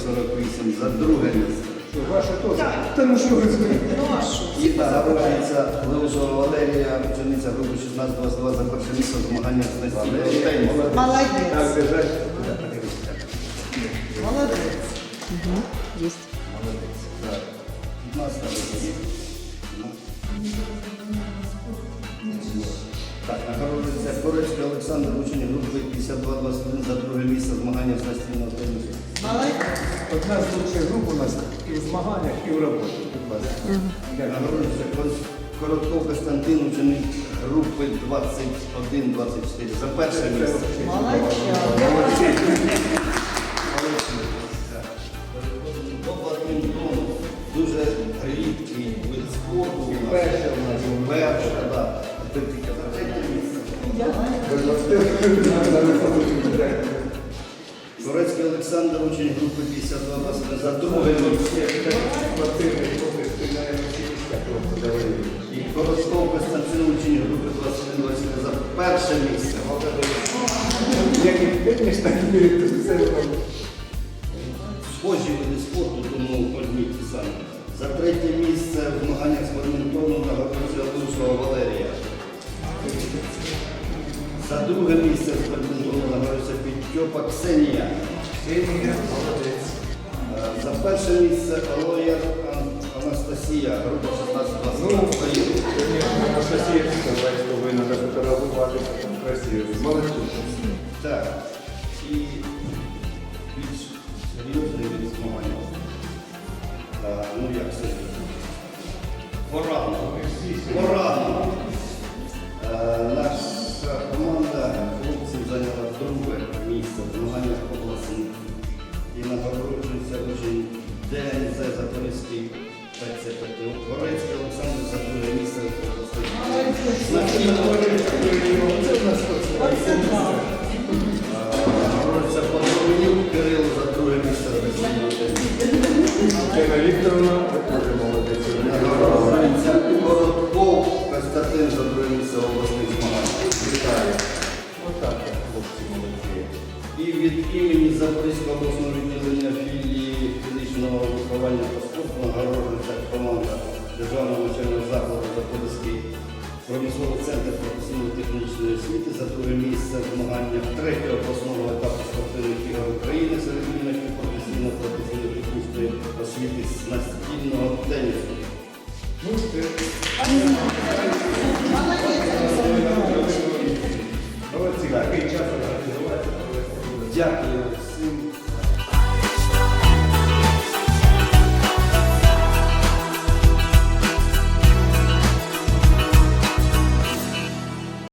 учениця групи 48 за друге місце. Ваша теж? Та ну що ви знаєте? Ну а що? І нагороджується Леусова Валерія, учениця групи 16-22 за перше місце в змаганнях з тенісу. Так, Молодець. держать. Молодець. Есть. Молодець. Так. 15 виходить. Так, нагороджується Корецький Олександр, учень групи 52-21 за друге місце в змаганнях з настільного тенісу. Одна з лучших груп у нас і в змаганнях, і в роботі. Будь ласка. Нагороджується Коротков Костянтин, ученик групи 21-24 за перше місце. Молодець. Дуже рідкий вид спорту. у нас. Перше нас. Перше, так. Це тільки за третє місце. Олександр, учень групи 52 власне, за просто завалив. І Коротков Костянтин, учень групи 21 за перше місце. Як і фітнес, так і все. Схожі види спорту, тому одні ті самі. За третє місце в змаганнях з бадмінтону нагороджується Лусова Валерія. За друге місце з бадмінтону нагороджується Підтьопа Ксенія. Сенія, молодець. Е, За перше місце Алоя Анастасія, група 16 Ну, України. Анастасія ви надо фотографувати красиво. Молодець. Так. І більш серйозний від змагання. Е, Ну як серйозно? Поранно. Поранно. Нагороджується дуже ДНЗ Запорізький ПЦПТ. Горецький Олександр за друге місце Нагороджується Павловнюк Кирил за друге місце. Тетяна Вікторовна, теж молодець. Нагороджується Коротков Костянтин за друге місце обласних. Вітаю. Отак, хлопці молодці. І від імені Запорізького обласного відділення філії фізичного виховання спорту нагороджується команда Державного навчального закладу Запорізький промисловий центр професійно-технічної освіти за друге місце в змаганнях третього обласного етапу спортивних ігор України серед юнаків професійно-професійно-технічної освіти з настільного тенісу. Ну. Дякую.